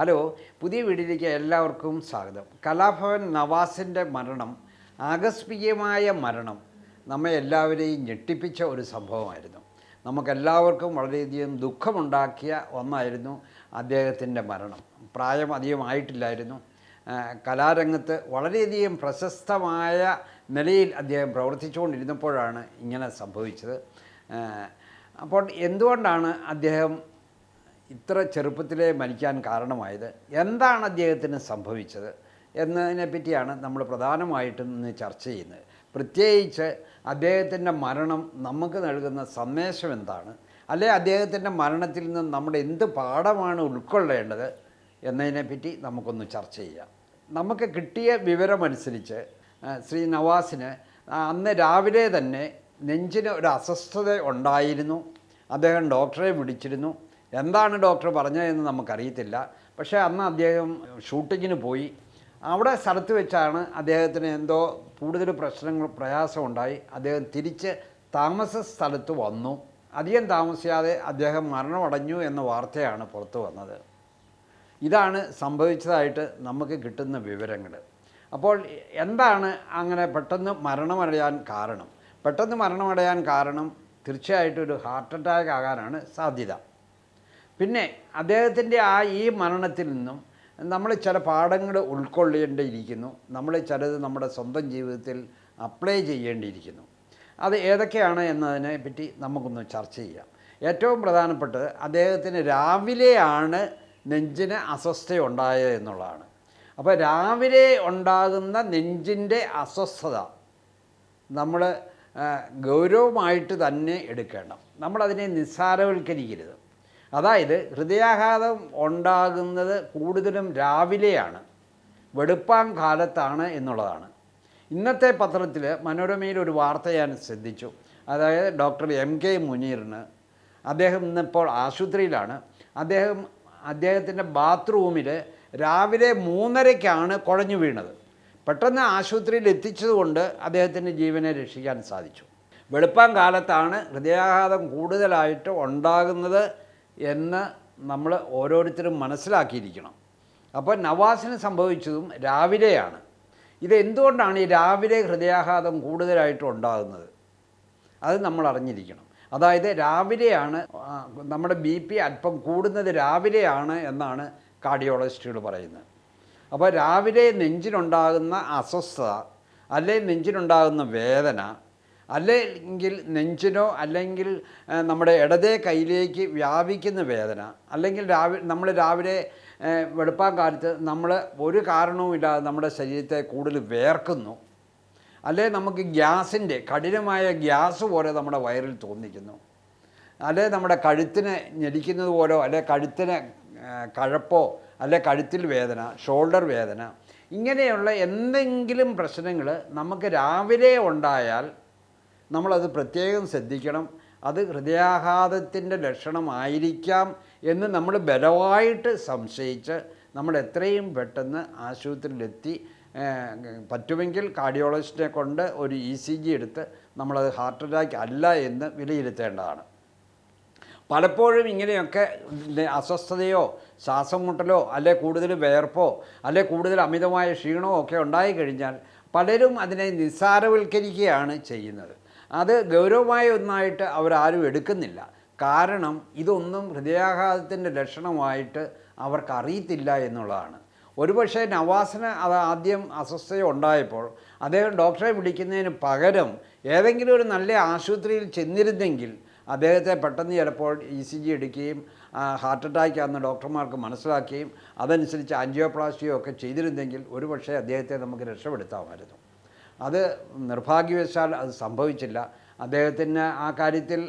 Hello പുതിയ വീഡിയോയിലേക്ക് എല്ലാവർക്കും സ്വാഗതം. കലാഭവൻ നവാസിന്റെ മരണം ആകസ്മികമായ മരണം നമ്മെ എല്ലാവരെയും ഞെട്ടിപ്പിച്ച ഒരു സംഭവമായിരുന്നു. നമുക്കെല്ലാവർക്കും വളരെയധികം ദുഃഖമുണ്ടാക്കിയ ഒന്നായിരുന്നു അദ്ദേഹത്തിന്റെ മരണം. പ്രായം അധികമായിട്ടില്ലായിരുന്നു കലാരംഗത്ത് വളരെയധികം പ്രശസ്തമായ നിലയിൽ അദ്ദേഹം പ്രവർത്തിച്ചുകൊണ്ടിരുന്നപ്പോഴാണ് ഇങ്ങനെ സംഭവിച്ചത്. അപ്പോൾ എന്തുകൊണ്ടാണ് അദ്ദേഹം ഇത്ര ചെറുപ്പത്തിലേ മരിക്കാൻ കാരണമായത് എന്താണ് അദ്ദേഹത്തിന് സംഭവിച്ചത് എന്നതിനെ പറ്റിയാണ് നമ്മൾ പ്രധാനമായിട്ടും ഇന്ന് ചർച്ച ചെയ്യുന്നത്. പ്രത്യേകിച്ച് അദ്ദേഹത്തിന്റെ മരണം നമുക്ക് നൽകുന്ന സന്ദേശം എന്താണ്? അല്ലെ അദ്ദേഹത്തിന്റെ മരണത്തിൽ നിന്ന് നമ്മുടെ എന്ത് പാഠമാണ് ഉൾക്കൊള്ളേണ്ടത് എന്നതിനെപ്പറ്റി നമുക്കൊന്ന് ചർച്ച ചെയ്യാം. നമുക്ക് കിട്ടിയ വിവരമനുസരിച്ച് ശ്രീ നവാസിന് അന്ന് രാവിലെ തന്നെ നെഞ്ചിന് ഒരു അസ്വസ്ഥത ഉണ്ടായിരുന്നു. അദ്ദേഹം ഡോക്ടറെ വിളിച്ചിരുന്നു. എന്താണ് ഡോക്ടർ പറഞ്ഞതെന്ന് നമുക്കറിയത്തില്ല. പക്ഷേ അന്ന് അദ്ദേഹം ഷൂട്ടിങ്ങിന് പോയി. അവിടെ സ്ഥലത്ത് വെച്ചാണ് അദ്ദേഹത്തിന് എന്തോ കൂടുതൽ പ്രശ്നങ്ങൾ പ്രയാസമുണ്ടായി. അദ്ദേഹം തിരിച്ച് താമസ സ്ഥലത്ത് വന്നു. അധികം താമസിയാതെ അദ്ദേഹം മരണമടഞ്ഞു എന്ന വാർത്തയാണ് പുറത്തു വന്നത്. ഇതാണ് സംഭവിച്ചതായിട്ട് നമുക്ക് കിട്ടുന്ന വിവരങ്ങൾ. അപ്പോൾ എന്താണ് അങ്ങനെ പെട്ടെന്ന് മരണമടയാൻ കാരണം? പെട്ടെന്ന് മരണമടയാൻ കാരണം തീർച്ചയായിട്ടും ഒരു ഹാർട്ട് അറ്റാക്ക് ആകാനാണ് സാധ്യത. പിന്നെ അദ്ദേഹത്തിന്റെ ആ ഈ മരണത്തിൽ നിന്നും നമ്മൾ ചില പാഠങ്ങൾ ഉൾക്കൊള്ളേണ്ടിയിരിക്കുന്നു. നമ്മൾ ചിലത് നമ്മുടെ സ്വന്തം ജീവിതത്തിൽ അപ്ലൈ ചെയ്യേണ്ടിയിരിക്കുന്നു. അത് ഏതൊക്കെയാണ് എന്നതിനെ പറ്റി നമുക്കൊന്ന് ചർച്ച ചെയ്യാം. ഏറ്റവും പ്രധാനപ്പെട്ടത് അദ്ദേഹത്തിന് രാവിലെയാണ് നെഞ്ചിന് അസ്വസ്ഥ ഉണ്ടായത് എന്നുള്ളതാണ്. അപ്പോൾ രാവിലെ ഉണ്ടാകുന്ന നെഞ്ചിന്റെ അസ്വസ്ഥത നമ്മൾ ഗൗരവമായിട്ട് തന്നെ എടുക്കണം നമ്മളതിനെ നിസ്സാരവൽക്കരിക്കരുത്. അതായത് ഹൃദയാഘാതം ഉണ്ടാകുന്നത് കൂടുതലും രാവിലെയാണ് വെളുപ്പാൻ കാലത്താണ് എന്നുള്ളതാണ്. ഇന്നത്തെ പത്രത്തിൽ മനോരമയിൽ ഒരു വാർത്ത ഞാൻ ശ്രദ്ധിച്ചു. അതായത് ഡോക്ടർ എം കെ മുനീറിന് അദ്ദേഹം ഇന്നിപ്പോൾ ആശുപത്രിയിലാണ്. അദ്ദേഹം അദ്ദേഹത്തിന്റെ ബാത്റൂമിൽ രാവിലെ മൂന്നരയ്ക്കാണ് കുഴഞ്ഞു വീണത്. പെട്ടെന്ന് ആശുപത്രിയിൽ എത്തിച്ചതുകൊണ്ട് അദ്ദേഹത്തിന്റെ ജീവനെ രക്ഷിക്കാൻ സാധിച്ചു. വെളുപ്പാൻ കാലത്താണ് ഹൃദയാഘാതം കൂടുതലായിട്ട് ഉണ്ടാകുന്നത് എന്ന് നമ്മൾ ഓരോരുത്തരും മനസ്സിലാക്കിയിരിക്കണം. അപ്പോൾ നവാസിന് സംഭവിച്ചതും രാവിലെയാണ്. ഇത് എന്തുകൊണ്ടാണ് ഈ രാവിലെ ഹൃദയാഘാതം കൂടുതലായിട്ട് ഉണ്ടാകുന്നത്? അത് നമ്മൾ അറിഞ്ഞിരിക്കണം. അതായത് രാവിലെയാണ് നമ്മുടെ ബി പി അല്പം കൂടുന്നത് രാവിലെയാണ് എന്നാണ് കാർഡിയോളജിസ്റ്റുകൾ പറയുന്നത്. അപ്പോൾ രാവിലെ നെഞ്ചിനുണ്ടാകുന്ന അസ്വസ്ഥത അല്ലെങ്കിൽ നെഞ്ചിനുണ്ടാകുന്ന വേദന അല്ലെങ്കിൽ നെഞ്ചിനോ അല്ലെങ്കിൽ നമ്മുടെ ഇടതേ കൈയിലേക്ക് വ്യാപിക്കുന്ന വേദന അല്ലെങ്കിൽ രാവിലെ നമ്മൾ രാവിലെ വെളുപ്പാൻ കാലത്ത് നമ്മൾ ഒരു കാരണവുമില്ലാതെ നമ്മുടെ ശരീരത്തെ കൂടുതൽ വേർക്കുന്നു. അല്ലെ നമുക്ക് ഗ്യാസിന്റെ കഠിനമായ ഗ്യാസ് പോലെ നമ്മുടെ വയറിൽ തോന്നിക്കുന്നു. അല്ലെ നമ്മുടെ കഴുത്തിനെ ഞെരിക്കുന്നത് പോലോ അല്ലെ കഴുത്തിന് കഴപ്പോ അല്ലെ കഴുത്തിൽ വേദന ഷോൾഡർ വേദന ഇങ്ങനെയുള്ള എന്തെങ്കിലും പ്രശ്നങ്ങൾ നമുക്ക് രാവിലെ ഉണ്ടായാൽ നമ്മളത് പ്രത്യേകം ശ്രദ്ധിക്കണം. അത് ഹൃദയാഘാതത്തിന്റെ ലക്ഷണമായിരിക്കാം എന്ന് നമ്മൾ ബലമായിട്ട് സംശയിച്ച് നമ്മൾ എത്രയും പെട്ടെന്ന് ആശുപത്രിയിലെത്തി പറ്റുമെങ്കിൽ കാർഡിയോളജിസ്റ്റിനെ കൊണ്ട് ഒരു ഇ സി ജി എടുത്ത് നമ്മളത് ഹാർട്ട് അറ്റാക്ക് അല്ല എന്ന് വിലയിരുത്തേണ്ടതാണ്. പലപ്പോഴും ഇങ്ങനെയൊക്കെ അസ്വസ്ഥതയോ ശ്വാസം മുട്ടലോ അല്ലെ കൂടുതൽ വേർപ്പോ അല്ലെ കൂടുതൽ അമിതമായ ക്ഷീണമോ ഒക്കെ ഉണ്ടായിക്കഴിഞ്ഞാൽ പലരും അതിനെ നിസ്സാരവൽക്കരിക്കുകയാണ് ചെയ്യുന്നത്. അത് ഗൗരവമായ ഒന്നായിട്ട് അവരാരും എടുക്കുന്നില്ല. കാരണം ഇതൊന്നും ഹൃദയാഘാതത്തിന്റെ ലക്ഷണമായിട്ട് അവർക്ക് അറിയത്തില്ല എന്നുള്ളതാണ്. ഒരുപക്ഷെ നവാസിന് അത് ആദ്യം അസ്വസ്ഥത ഉണ്ടായപ്പോൾ അദ്ദേഹം ഡോക്ടറെ വിളിക്കുന്നതിന് പകരം ഏതെങ്കിലും ഒരു നല്ല ആശുപത്രിയിൽ ചെന്നിരുന്നെങ്കിൽ അദ്ദേഹത്തെ പെട്ടെന്ന് ചിലപ്പോൾ ഇ സി ജി എടുക്കുകയും ഹാർട്ട് അറ്റാക്ക് ആണെന്ന് ഡോക്ടർമാർക്ക് മനസ്സിലാക്കുകയും അതനുസരിച്ച് ആൻജിയോപ്ലാസ്റ്റിയോ ഒക്കെ ചെയ്തിരുന്നെങ്കിൽ ഒരുപക്ഷെ അദ്ദേഹത്തെ നമുക്ക് രക്ഷപ്പെടുത്താമായിരുന്നു. അത് നിർഭാഗ്യവശാൽ അത് സംഭവിച്ചില്ല. അദ്ദേഹത്തിന് ആ കാര്യത്തിൽ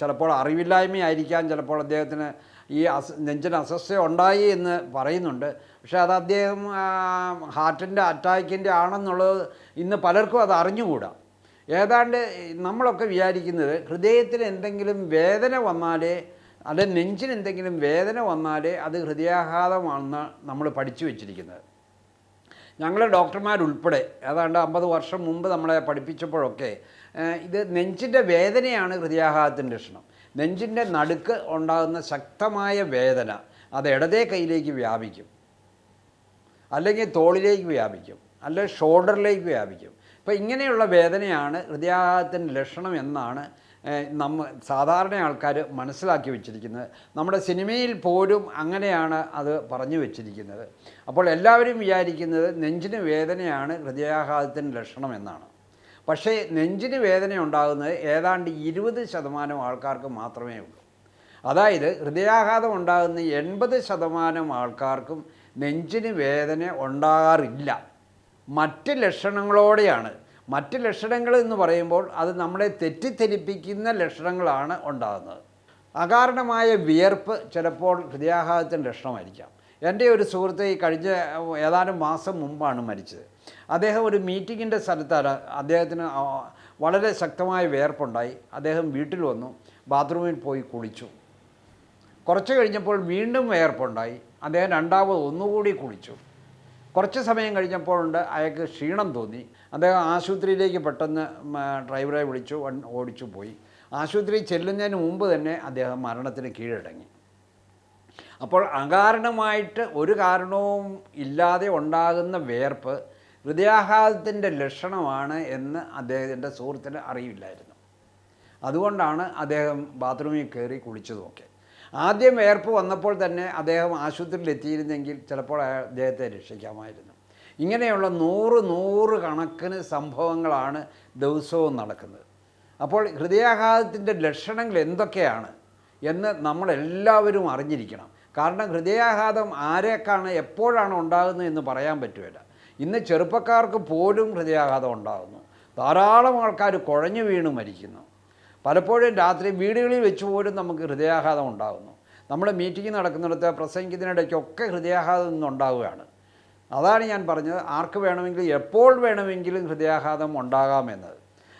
ചിലപ്പോൾ അറിവില്ലായ്മയായിരിക്കാം ചിലപ്പോൾ അദ്ദേഹത്തിന് ഈ അസ് നെഞ്ചിന് അസ്വസ്ഥ ഉണ്ടായി എന്ന് പറയുന്നുണ്ട്. പക്ഷേ അത് അദ്ദേഹം ഹാർട്ടിന്റെ അറ്റാക്കിന്റെ ആണെന്നുള്ളത് ഇന്ന് പലർക്കും അത് അറിഞ്ഞുകൂടാ. ഏതാണ്ട് നമ്മളൊക്കെ വിചാരിക്കുന്നത് ഹൃദയത്തിന് എന്തെങ്കിലും വേദന വന്നാലേ അല്ലെ നെഞ്ചിന് എന്തെങ്കിലും വേദന വന്നാലേ അത് ഹൃദയാഘാതമാണെന്ന് നമ്മൾ പഠിച്ചു വെച്ചിരിക്കുന്നത്. ഞങ്ങൾ ഡോക്ടർമാരുൾപ്പെടെ ഏതാണ്ട് അമ്പത് വർഷം മുമ്പ് നമ്മളെ പഠിപ്പിച്ചപ്പോഴൊക്കെ ഇത് നെഞ്ചിന്റെ വേദനയാണ് ഹൃദയാഘാതത്തിന്റെ ലക്ഷണം. നെഞ്ചിന്റെ നടുക്ക് ഉണ്ടാകുന്ന ശക്തമായ വേദന അത് ഇടതേ കൈയിലേക്ക് വ്യാപിക്കും. അല്ലെങ്കിൽ തോളിലേക്ക് വ്യാപിക്കും. അല്ലെങ്കിൽ ഷോൾഡറിലേക്ക് വ്യാപിക്കും. അപ്പോൾ ഇങ്ങനെയുള്ള വേദനയാണ് ഹൃദയാഘാതത്തിന്റെ ലക്ഷണം എന്നാണ് നമ്മ സാധാരണ ആൾക്കാർ മനസ്സിലാക്കി വെച്ചിരിക്കുന്നത് നമ്മുടെ സിനിമയിൽ പോലും അങ്ങനെയാണ് അത് പറഞ്ഞു വെച്ചിരിക്കുന്നത്. അപ്പോൾ എല്ലാവരും വിചാരിക്കുന്നത് നെഞ്ചിന് വേദനയാണ് ഹൃദയാഘാതത്തിന് ലക്ഷണം എന്നാണ്. പക്ഷേ നെഞ്ചിന് വേദന ഉണ്ടാകുന്നത് ഏതാണ്ട് ഇരുപത് ശതമാനം ആൾക്കാർക്ക് മാത്രമേ ഉള്ളൂ. അതായത് ഹൃദയാഘാതം ഉണ്ടാകുന്ന എൺപത് ശതമാനം ആൾക്കാർക്കും നെഞ്ചിന് വേദന ഉണ്ടാകാറില്ല. മറ്റ് ലക്ഷണങ്ങളോടെയാണ് മറ്റ് ലക്ഷണങ്ങൾ എന്ന് പറയുമ്പോൾ അത് നമ്മളെ തെറ്റിദ്ധരിപ്പിക്കുന്ന ലക്ഷണങ്ങളാണ് ഉണ്ടാകുന്നത്. അകാരണമായ വിയർപ്പ് ചിലപ്പോൾ ഹൃദയാഘാതത്തിന്റെ ലക്ഷണമായിരിക്കാം. എന്റെ ഒരു സുഹൃത്ത് ഈ കഴിഞ്ഞ ഏതാനും മാസം മുമ്പാണ് മരിച്ചത്. അദ്ദേഹം ഒരു മീറ്റിങ്ങിന്റെ സ്ഥലത്താണ് അദ്ദേഹത്തിന് വളരെ ശക്തമായ വിയർപ്പുണ്ടായി. അദ്ദേഹം വീട്ടിൽ വന്നു ബാത്റൂമിൽ പോയി കുളിച്ചു. കുറച്ച് കഴിഞ്ഞപ്പോൾ വീണ്ടും വിയർപ്പുണ്ടായി. അദ്ദേഹം രണ്ടാമത് ഒന്നുകൂടി കുളിച്ചു. കുറച്ച് സമയം കഴിഞ്ഞപ്പോഴുണ്ട് അയാൾക്ക് ക്ഷീണം തോന്നി. അദ്ദേഹം ആശുപത്രിയിലേക്ക് പെട്ടെന്ന് ഡ്രൈവറെ വിളിച്ചു ഓടിച്ചു പോയി. ആശുപത്രി ചെല്ലുന്നതിന് മുമ്പ് തന്നെ അദ്ദേഹം മരണത്തിന് കീഴടങ്ങി. അപ്പോൾ അകാരണമായിട്ട് ഒരു കാരണവും ഇല്ലാതെ ഉണ്ടാകുന്ന വേർപ്പ് ഹൃദയാഘാതത്തിന്റെ ലക്ഷണമാണ് എന്ന് അദ്ദേഹത്തിന്റെ സുഹൃത്തിന് അറിയില്ലായിരുന്നു. അതുകൊണ്ടാണ് അദ്ദേഹം ബാത്റൂമിൽ കയറി കുളിച്ചതുമൊക്കെ ആദ്യം വേർപ്പ് വന്നപ്പോൾ തന്നെ അദ്ദേഹം ആശുപത്രിയിൽ എത്തിയിരുന്നെങ്കിൽ ചിലപ്പോൾ അദ്ദേഹത്തെ രക്ഷിക്കാമായിരുന്നു. ഇങ്ങനെയുള്ള നൂറ് നൂറ് കണക്കിന് സംഭവങ്ങളാണ് ദിവസവും നടക്കുന്നത്. അപ്പോൾ ഹൃദയാഘാതത്തിന്റെ ലക്ഷണങ്ങൾ എന്തൊക്കെയാണ് എന്ന് നമ്മളെല്ലാവരും അറിഞ്ഞിരിക്കണം. കാരണം ഹൃദയാഘാതം ആരെക്കാണ് എപ്പോഴാണ് ഉണ്ടാകുന്നത് എന്ന് പറയാൻ പറ്റുമല്ല ഇന്ന് ചെറുപ്പക്കാർക്ക് പോലും ഹൃദയാഘാതം ഉണ്ടാകുന്നു. ധാരാളം ആൾക്കാർ കുഴഞ്ഞു വീണ് മരിക്കുന്നു. പലപ്പോഴും രാത്രി വീടുകളിൽ വെച്ച് പോലും നമുക്ക് ഹൃദയാഘാതം ഉണ്ടാകുന്നു. നമ്മൾ മീറ്റിംഗ് നടക്കുന്നിടത്ത് പ്രസംഗിക്കുന്നതിനിടയ്ക്കൊക്കെ ഹൃദയാഘാതം ഇന്നുണ്ടാവുകയാണ്. അതാണ് ഞാൻ പറഞ്ഞത്. ആർക്ക് വേണമെങ്കിലും എപ്പോൾ വേണമെങ്കിലും ഹൃദയാഘാതം ഉണ്ടാകാമെന്നത്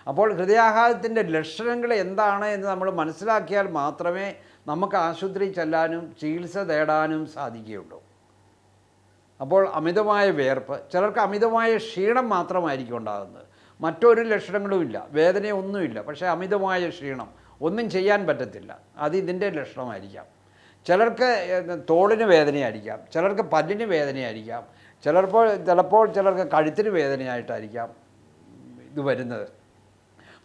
അപ്പോൾ ഹൃദയാഘാതത്തിന്റെ ലക്ഷണങ്ങൾ എന്താണ് എന്ന് നമ്മൾ മനസ്സിലാക്കിയാൽ മാത്രമേ നമുക്ക് ആശുപത്രി ചെല്ലാനും ചികിത്സ തേടാനും സാധിക്കുകയുള്ളൂ. അപ്പോൾ അമിതമായ വേർപ്പ് ചിലർക്ക് അമിതമായ ക്ഷീണം മാത്രമായിരിക്കും ഉണ്ടാകുന്നത്. മറ്റൊരു ലക്ഷണങ്ങളുമില്ല വേദനയൊന്നുമില്ല പക്ഷേ അമിതമായ ക്ഷീണം ഒന്നും ചെയ്യാൻ പറ്റത്തില്ല. അത് ഇതിന്റെ ലക്ഷണമായിരിക്കാം. ചിലർക്ക് തോളിന് വേദനയായിരിക്കാം ചിലർക്ക് പല്ലിന് വേദനയായിരിക്കാം ചിലപ്പോൾ ചിലപ്പോൾ ചിലർക്ക് കഴുത്തിന് വേദനയായിട്ടായിരിക്കാം ഇത് വരുന്നത്.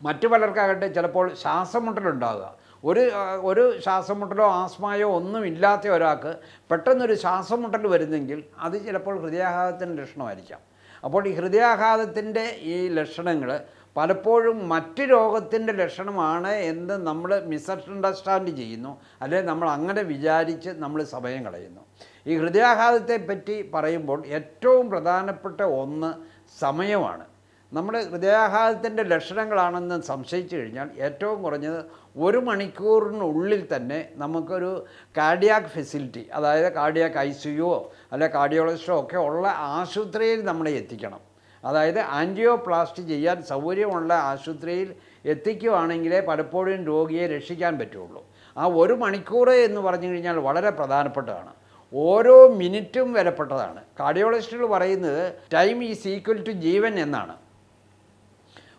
മറ്റു പലർക്കാകട്ടെ ചിലപ്പോൾ ശ്വാസമുട്ടലുണ്ടാകുക ഒരു ഒരു ശ്വാസമുട്ടലോ ആസ്മയോ ഒന്നും ഇല്ലാത്ത ഒരാൾക്ക് പെട്ടെന്നൊരു ശ്വാസമുട്ടൽ വരുന്നെങ്കിൽ അത് ചിലപ്പോൾ ഹൃദയാഘാതത്തിന്റെ ലക്ഷണമായിരിക്കാം. അപ്പോൾ ഈ ഹൃദയാഘാതത്തിന്റെ ഈ ലക്ഷണങ്ങൾ പലപ്പോഴും മറ്റു രോഗത്തിന്റെ ലക്ഷണമാണ് എന്ന് നമ്മൾ മിസ്അണ്ടർസ്റ്റാൻഡ് ചെയ്യുന്നു. അല്ലെങ്കിൽ നമ്മൾ അങ്ങനെ വിചാരിച്ച് നമ്മൾ സമയം കളയുന്നു. ഈ ഹൃദയാഘാതത്തെ പറ്റി പറയുമ്പോൾ ഏറ്റവും പ്രധാനപ്പെട്ട ഒന്ന് സമയമാണ്. നമ്മൾ ഹൃദയാഘാതത്തിന്റെ ലക്ഷണങ്ങളാണെന്ന് സംശയിച്ചു കഴിഞ്ഞാൽ ഏറ്റവും കുറഞ്ഞത് ഒരു മണിക്കൂറിനുള്ളിൽ തന്നെ നമുക്കൊരു കാർഡിയാക് ഫെസിലിറ്റി അതായത് കാർഡിയാക് ഐ സിയുവോ അല്ലെ കാർഡിയോളജിസ്റ്റോ ഒക്കെ ഉള്ള ആശുപത്രിയിൽ നമ്മളെ എത്തിക്കണം. അതായത് ആൻജിയോപ്ലാസ്റ്റി ചെയ്യാൻ സൗകര്യമുള്ള ആശുപത്രിയിൽ എത്തിക്കുകയാണെങ്കിലേ പലപ്പോഴും രോഗിയെ രക്ഷിക്കാൻ പറ്റുള്ളൂ. ആ ഒരു മണിക്കൂർ എന്ന് പറഞ്ഞു കഴിഞ്ഞാൽ വളരെ പ്രധാനപ്പെട്ടതാണ്. ഓരോ മിനിറ്റും വിലപ്പെട്ടതാണ്. കാർഡിയോളജിസ്റ്റുകൾ പറയുന്നത് ടൈം ഈസ് ഈക്വൽ ടു ജീവൻ എന്നാണ്.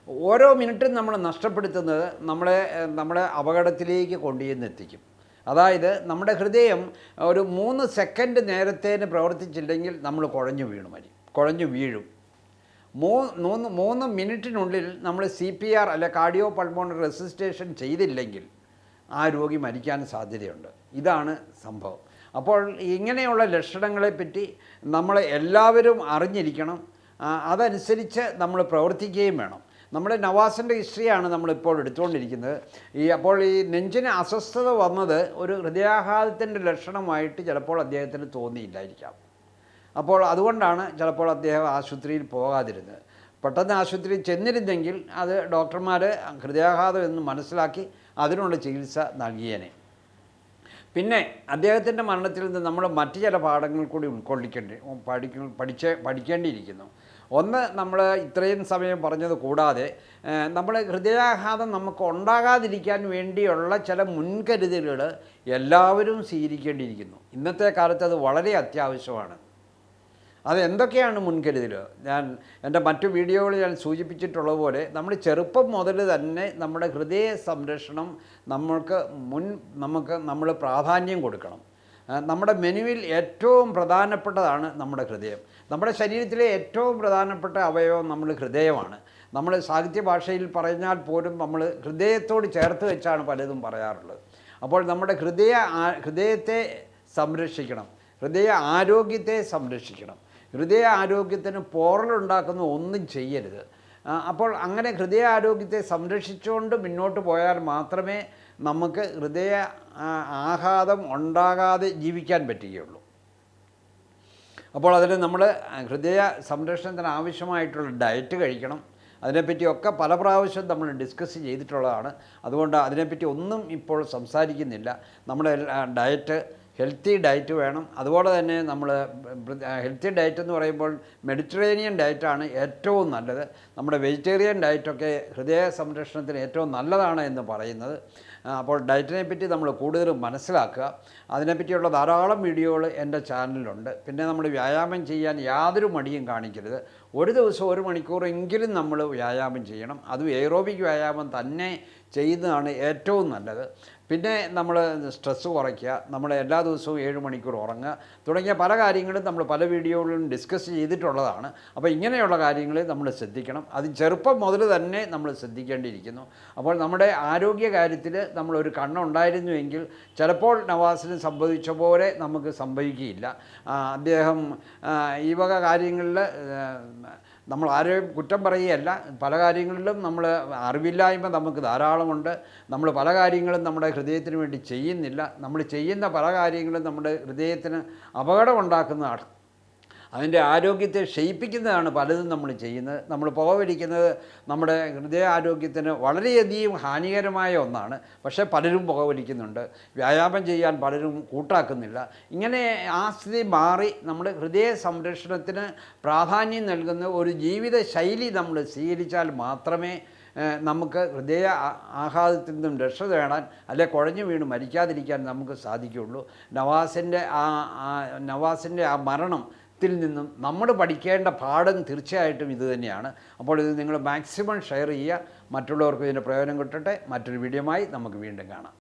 ഓരോ മിനിറ്റും നമ്മൾ നഷ്ടപ്പെടുത്തുന്നത് നമ്മളെ നമ്മളെ അപകടത്തിലേക്ക് കൊണ്ടുചെന്ന് എത്തിക്കും. അതായത് നമ്മുടെ ഹൃദയം ഒരു മൂന്ന് സെക്കൻഡ് നേരത്തേന് പ്രവർത്തിച്ചില്ലെങ്കിൽ നമ്മൾ കുഴഞ്ഞു വീണു മരി കുഴഞ്ഞു വീഴും. മൂ മൂന്ന് മൂന്ന് മിനിറ്റിനുള്ളിൽ നമ്മൾ സി പി ആർ അല്ലെ കാർഡിയോ പൾമോണറി റെസിസ്റ്റേഷൻ ചെയ്തില്ലെങ്കിൽ ആ രോഗി മരിക്കാൻ സാധ്യതയുണ്ട്. ഇതാണ് സംഭവം. അപ്പോൾ ഇങ്ങനെയുള്ള ലക്ഷണങ്ങളെപ്പറ്റി നമ്മൾ എല്ലാവരും അറിഞ്ഞിരിക്കണം. അതനുസരിച്ച് നമ്മൾ പ്രവർത്തിക്കുകയും വേണം. നമ്മുടെ നവാസിന്റെ ഹിസ്റ്ററിയാണ് നമ്മളിപ്പോൾ എടുത്തുകൊണ്ടിരിക്കുന്നത്. ഈ അപ്പോൾ ഈ നെഞ്ചിന് അസ്വസ്ഥത വന്നത് ഒരു ഹൃദയാഘാതത്തിന്റെ ലക്ഷണമായിട്ട് ചിലപ്പോൾ അദ്ദേഹത്തിന് തോന്നിയില്ലായിരിക്കാം. അപ്പോൾ അതുകൊണ്ടാണ് ചിലപ്പോൾ അദ്ദേഹം ആശുപത്രിയിൽ പോകാതിരുന്നത്. പെട്ടെന്ന് ആശുപത്രിയിൽ ചെന്നിരുന്നെങ്കിൽ അത് ഡോക്ടർമാർ ഹൃദയാഘാതം എന്ന് മനസ്സിലാക്കി അതിനുള്ള ചികിത്സ നൽകിയേനെ. പിന്നെ അദ്ദേഹത്തിന്റെ മരണത്തിൽ നിന്ന് നമ്മൾ മറ്റു ചില പാഠങ്ങൾ കൂടി ഉൾക്കൊള്ളിക്കേണ്ടി പഠിക്ക പഠിച്ച് പഠിക്കേണ്ടിയിരിക്കുന്നു. ഒന്ന് നമ്മൾ ഇത്രയും സമയം പറഞ്ഞത് കൂടാതെ നമ്മൾ ഹൃദയാഘാതം നമുക്ക് ഉണ്ടാകാതിരിക്കാൻ വേണ്ടിയുള്ള ചില മുൻകരുതലുകൾ എല്ലാവരും സ്വീകരിക്കേണ്ടിയിരിക്കുന്നു. ഇന്നത്തെ കാലത്ത് അത് വളരെ അത്യാവശ്യമാണ്. അത് എന്തൊക്കെയാണ് മുൻകരുതൽ ഞാൻ എന്റെ മറ്റു വീഡിയോകളിൽ ഞാൻ സൂചിപ്പിച്ചിട്ടുള്ള പോലെ നമ്മൾ ചെറുപ്പം മുതൽ തന്നെ നമ്മുടെ ഹൃദയ സംരക്ഷണം നമ്മൾക്ക് മുൻ നമുക്ക് നമ്മൾ പ്രാധാന്യം കൊടുക്കണം. നമ്മുടെ മെനുവിൽ ഏറ്റവും പ്രധാനപ്പെട്ടതാണ് നമ്മുടെ ഹൃദയം. നമ്മുടെ ശരീരത്തിലെ ഏറ്റവും പ്രധാനപ്പെട്ട അവയവം നമ്മൾ ഹൃദയമാണ്. നമ്മൾ സാഹിത്യ ഭാഷയിൽ പറഞ്ഞാൽ പോലും നമ്മൾ ഹൃദയത്തോട് ചേർത്ത് വെച്ചാണ് പലതും പറയാറുള്ളത്. അപ്പോൾ നമ്മുടെ ഹൃദയ ഹൃദയത്തെ സംരക്ഷിക്കണം. ഹൃദയ ആരോഗ്യത്തെ സംരക്ഷിക്കണം. ഹൃദയ ആരോഗ്യത്തിന് പോറലുണ്ടാക്കുന്ന ഒന്നും ചെയ്യരുത്. അപ്പോൾ അങ്ങനെ ഹൃദയ ആരോഗ്യത്തെ സംരക്ഷിച്ചുകൊണ്ട് മുന്നോട്ട് പോയാൽ മാത്രമേ നമുക്ക് ഹൃദയ ആഘാതം ഉണ്ടാകാതെ ജീവിക്കാൻ പറ്റുകയുള്ളൂ. അപ്പോൾ അതിന് നമ്മൾ ഹൃദയ സംരക്ഷണത്തിന് ആവശ്യമായിട്ടുള്ള ഡയറ്റ് കഴിക്കണം. അതിനെപ്പറ്റിയൊക്കെ പല പ്രാവശ്യം നമ്മൾ ഡിസ്കസ് ചെയ്തിട്ടുള്ളതാണ്. അതുകൊണ്ട് അതിനെപ്പറ്റി ഒന്നും ഇപ്പോൾ സംസാരിക്കുന്നില്ല. നമ്മുടെ ഡയറ്റ് ഹെൽത്തി ഡയറ്റ് വേണം. അതുപോലെ തന്നെ നമ്മൾ ഹെൽത്തി ഡയറ്റ് എന്ന് പറയുമ്പോൾ മെഡിറ്ററേനിയൻ ഡയറ്റാണ് ഏറ്റവും നല്ലത്. നമ്മുടെ വെജിറ്റേറിയൻ ഡയറ്റൊക്കെ ഹൃദയ സംരക്ഷണത്തിന് ഏറ്റവും നല്ലതാണ് എന്ന് പറയുന്നത്. അപ്പോൾ ഡയറ്റിനെ പറ്റി നമ്മൾ കൂടുതലും മനസ്സിലാക്കുക. അതിനെപ്പറ്റിയുള്ള ധാരാളം വീഡിയോകൾ എന്റെ ചാനലിലുണ്ട്. പിന്നെ നമ്മൾ വ്യായാമം ചെയ്യാൻ യാതൊരു മടിയും കാണിക്കരുത്. ഒരു ദിവസം ഒരു മണിക്കൂറെങ്കിലും നമ്മൾ വ്യായാമം ചെയ്യണം. അതും എയറോബിക് വ്യായാമം തന്നെ ചെയ്യുന്നതാണ് ഏറ്റവും നല്ലത്. പിന്നെ നമ്മൾ സ്ട്രെസ്സ് കുറയ്ക്കുക നമ്മൾ എല്ലാ ദിവസവും ഏഴ് മണിക്കൂർ ഉറങ്ങുക തുടങ്ങിയ പല കാര്യങ്ങളും നമ്മൾ പല വീഡിയോകളിലും ഡിസ്കസ് ചെയ്തിട്ടുള്ളതാണ്. അപ്പോൾ ഇങ്ങനെയുള്ള കാര്യങ്ങൾ നമ്മൾ ശ്രദ്ധിക്കണം. അത് ചെറുപ്പം മുതൽ തന്നെ നമ്മൾ ശ്രദ്ധിക്കേണ്ടിയിരിക്കുന്നു. അപ്പോൾ നമ്മുടെ ആരോഗ്യ കാര്യത്തിൽ നമ്മളൊരു കണ്ണുണ്ടായിരുന്നുവെങ്കിൽ ചിലപ്പോൾ നവാസിന് സംഭവിച്ച പോലെ നമുക്ക് സംഭവിക്കുകയില്ല. അദ്ദേഹം ഈ വക കാര്യങ്ങളിൽ നമ്മൾ ആരെയും കുറ്റം പറയുകയല്ല. പല കാര്യങ്ങളിലും നമ്മൾ അറിവില്ലായ്മ നമുക്ക് ധാരാളമുണ്ട് നമ്മൾ പല കാര്യങ്ങളും നമ്മുടെ ഹൃദയത്തിന് വേണ്ടി ചെയ്യുന്നില്ല. നമ്മൾ ചെയ്യുന്ന പല കാര്യങ്ങളും നമ്മുടെ ഹൃദയത്തിന് അപകടമുണ്ടാക്കുന്നതാണ് അതിന്റെ ആരോഗ്യത്തെ ക്ഷയിപ്പിക്കുന്നതാണ് പലതും നമ്മൾ ചെയ്യുന്നത്. നമ്മൾ പുകവലിക്കുന്നത് നമ്മുടെ ഹൃദയ ആരോഗ്യത്തിന് വളരെയധികം ഹാനികരമായ ഒന്നാണ്. പക്ഷേ പലരും പുകവലിക്കുന്നുണ്ട് വ്യായാമം ചെയ്യാൻ പലരും കൂട്ടാക്കുന്നില്ല. ഇങ്ങനെ ആ സ്ഥിതി മാറി നമ്മൾ ഹൃദയ സംരക്ഷണത്തിന് പ്രാധാന്യം നൽകുന്ന ഒരു ജീവിത ശൈലി നമ്മൾ സ്വീകരിച്ചാൽ മാത്രമേ നമുക്ക് ഹൃദയ ആഘാതത്തിൽ നിന്നും രക്ഷ നേടാൻ അല്ലെ കുഴഞ്ഞു വീണ് മരിക്കാതിരിക്കാൻ നമുക്ക് സാധിക്കുകയുള്ളൂ. നവാസിന്റെ ആ- നവാസിന്റെ ആ മരണം ത്തിൽ നിന്നും നമ്മൾ പഠിക്കേണ്ട പാഠം തീർച്ചയായിട്ടും ഇത് തന്നെയാണ്. അപ്പോൾ ഇത് നിങ്ങൾ മാക്സിമം ഷെയർ ചെയ്യുക. മറ്റുള്ളവർക്ക് ഇതിന്റെ പ്രയോജനം കിട്ടട്ടെ. മറ്റൊരു വീഡിയോമായി നമുക്ക് വീണ്ടും കാണാം.